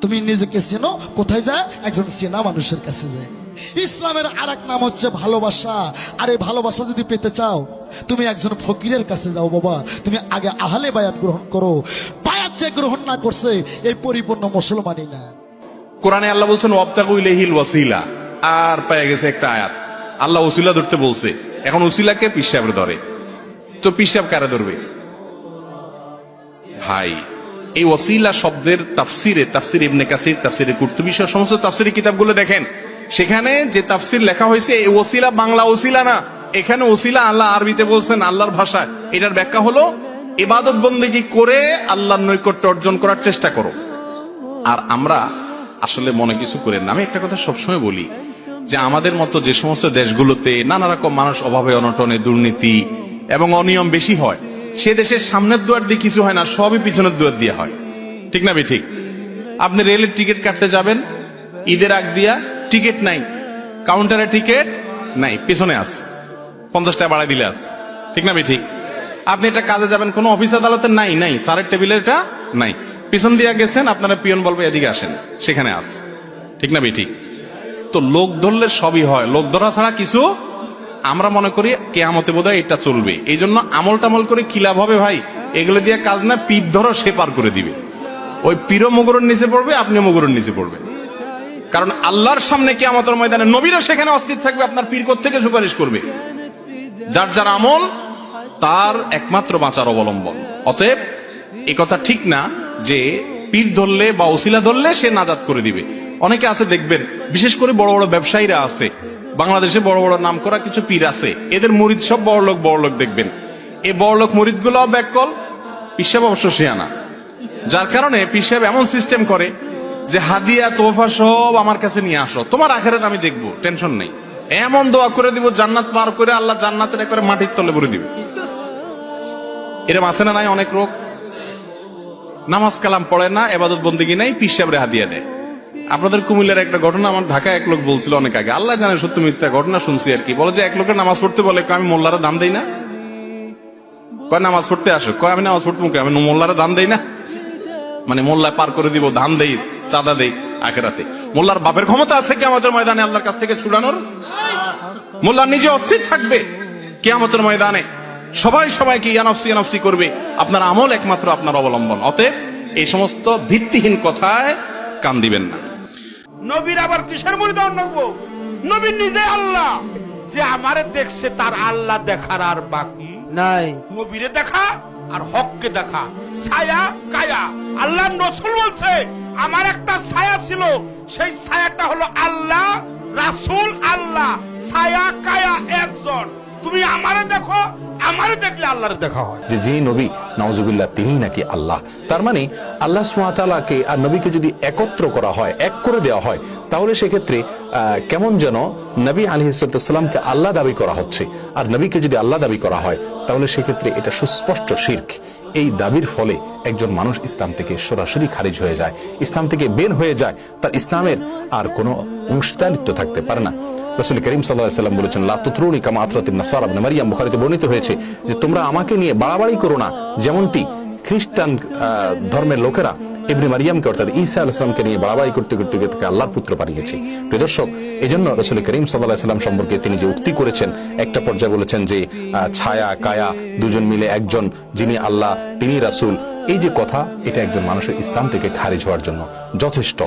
তুমি নিজেকে চেনো? কোথায় যায়? একজন চেনা মানুষের কাছে যায়। ইসলামের আর এক নাম হচ্ছে ভালোবাসা। আর এই ভালোবাসা যদি পেতে চাও, তুমি একজন ফকিরের কাছে যাও বাবা। তুমি আগে আহলে বায়াত গ্রহণ করো। বায়াত যে গ্রহণ না করছে, এই পরিপূর্ণ মুসলমানই না। কোরআনে আল্লাহ বলছেন ওয়াবতাকু ইলাইহিল ওয়াসিলা। আর পাওয়া গেছে একটা আয়াত। আল্লাহ ওসিলা ধরতে বলছে। এখন ওসিলাকে পিসাবের ধরে তো পিসাব কারা ধরবে? ভাই। এই ওসিলা শব্দের তাফসিরে, তাফসির ইবনে কাসির, তাফসিরে কুর্তুবি সহ সমস্ত তাফসিরের কিতাবগুলো দেখেন। সেখানে যে তাফসির লেখা হয়েছে, এই ওসিলা বাংলা ওসিলা না, এখানে ওসিলা আল্লাহ আরবিতে বলছেন আল্লাহর ভাষায়। এটার ব্যাখ্যা হলো, ইবাদত বন্দেগী করে আল্লাহর নৈকট্য অর্জন করার চেষ্টা করো। আর আমরা আসলে মনে কিছু করেন আমি একটা কথা সবসময় বলি, যে আমাদের মতো যে সমস্ত দেশগুলোতে নানা রকম মানুষ অভাবে, অনটনে দুর্নীতি এবং অনিয়ম বেশি হয় সে দেশের সামনের দুয়ার দিয়ে কিছু হয় না, সবই পিছনের দুয়ার দিয়ে হয়। ঠিক না ঠিক আপনি রেলের টিকিট কাটতে যাবেন, ঈদের আগ দিয়া টিকিট নাই, কাউন্টারে টিকিট নাই, পেছনে আস পঞ্চাশ টাকা বাড়াই দিলে আস। ঠিক না ঠিক আপনি এটা কাজে যাবেন, কোনো অফিস আদালতে নাই নাই, স্যারের টেবিলে এটা নাই। পিছন দিয়ে গেছেন, আপনারা পিয়ন বলবে, এদিকে আসেন, সেখানে আস। ঠিক না ঠিক তো লোক ধরলে সবই হয়, লোক ধরা ছাড়া কিছু আমরা মনে করি কেয়ামতে বোধহয় এটা চলবে। এই জন্য আমল টামল করে কি লাভ হবে ভাই? এগুলো দিয়ে কাজ না, পিঠ ধরো, সে পার করে দিবে। ওই পীরও মুগুরের নিচে পড়বে আপনিও মুগুরের নিচে পড়বে কারণ আল্লাহর সামনে কেয়ামতের ময়দানে নবীরও সেখানে অস্থির থাকবে, আপনার পীর থেকে সুপারিশ করবে। যার যার আমল, তার একমাত্র বাঁচার অবলম্বন। অতএব, এ কথা ঠিক না যে পীর ধরলে বা ওসিলা ধরলে সে নাজাত করে দিবে। অনেকে আছে, দেখবেন, বিশেষ করে বড় বড় ব্যবসায়ীরা আছে বাংলাদেশে বড় বড় নাম করা কিছু পীর আছে। এদের মরিদ সব বড় লোক বড় লোক দেখবেন। এই বড় লোক মরিদগুলো ব্যাককল পিসাব অবশ্য শিয়ানা। যার কারণে পিসাব এমন সিস্টেম করে যে হাদিয়া তোফা সব আমার কাছে নিয়ে আসো। তোমার আখেরাত আমি দেখব, টেনশন নেই। এমন দোয়া করে দিব, জান্নাত পার করে আল্লাহ জান্নাতের করে মাটির তলে ভরে দিবে। এরম আছে না নাই অনেক রোগ? নামাজ কালাম পড়ে না, এবাদত বন্দিগি নাই পিসাবরে হাদিয়া দেয়। আপনাদের কুমিল্লার একটা ঘটনা, আমার ঢাকা এক লোক বলছিল অনেক আগে। আল্লাহ জানে সত্য মিথ্যা ঘটনা শুনছি আর কি। বলে যে এক লোকের নামাজ পড়তে বলে আমি মোল্লারা দাম দেই না? কয়, নামাজ পড়তে আসো। কয়, আমি নামাজ পড়তে আমি মোল্লারা দাম দেই না? মানে মোল্লায় পার করে দিব ধান দেই, চাঁদা দেই আখেরাতে। মোল্লার বাপের ক্ষমতা আছে কি আমাদের ময়দানে আল্লাহর কাছ থেকে ছুড়ানোর? মোল্লা নিজে অস্থির থাকবে কেয়ামতের ময়দানে। সবাই সবাইকে ইয়ানফসি ইয়ানফসি করবে। আপনার আমল একমাত্র আপনার অবলম্বন। অতএব এই সমস্ত ভিত্তিহীন কথায় কান দিবেন না। নবীর আবার কিসের মরিদান রাখব? নবী নিজে আল্লাহ। যে আমারে দেখছে তার আল্লাহ দেখার আর বাকি নাই। নবীরে দেখা আর হককে দেখা। ছায়া কায়া। আল্লাহ রসুল বলছে আমার একটা ছায়া ছিল। সেই ছায়াটা হলো আল্লাহ রাসূল আল্লাহ। ছায়া কায়া একজন। তুমি আমারে দেখো আমারে দেখলে আল্লাহরে দেখা হয়। যে যে নবী নওয়াজুবিল্লাহ তিনি নাকি আল্লাহ। তার মানে আল্লাহ সুমাতালাকে আর নবীকে যদি একত্র করা হয়, এক করে দেওয়া হয়, তাহলে সেক্ষেত্রে কেমন যেন নবী আলী সালামকে আল্লাহ দাবি করা হচ্ছে। আর নবীকে যদি আল্লাহ দাবি করা হয়, তাহলে সেক্ষেত্রে এটা সুস্পষ্ট শির্ক। এই দাবির ফলে একজন মানুষ ইসলাম থেকে সরাসরি খারিজ হয়ে যায়, ইসলাম থেকে বের হয়ে যায়, তার ইসলামের আর কোনো অংশীদারিত্ব থাকতে পারে না। রসুল করিম সাল্লাম বলেছেন লাতুত্রুনি কামা আতরাতিন নাসার আবনে মারিয়াম। বুখারীতে বর্ণিত হয়েছে যে, তোমরা আমাকে নিয়ে বাড়াবাড়ি করো না। যেমনটি খ্রিস্টান ধর্মের লোকেরা ইবনে মারিয়ামকে, অর্থাৎ ঈসা আলাইসলামকে নিয়ে বাড়াবাড়ি করতে করতে গিয়ে তাকে আল্লাহর পুত্র বানিয়েছে। প্রিয় দর্শক এই জন্য রসুল করিম সাল্লাহ সাল্লাম সম্পর্কে তিনি যে উক্তি করেছেন, একটা পর্যায়ে বলেছেন যে ছায়া, কায়া, দুজন মিলে একজন যিনি আল্লাহ, তিনি রাসুল। এই যে কথা, এটা একজন মানুষের ইসলাম থেকে খারিজ হওয়ার জন্য যথেষ্ট।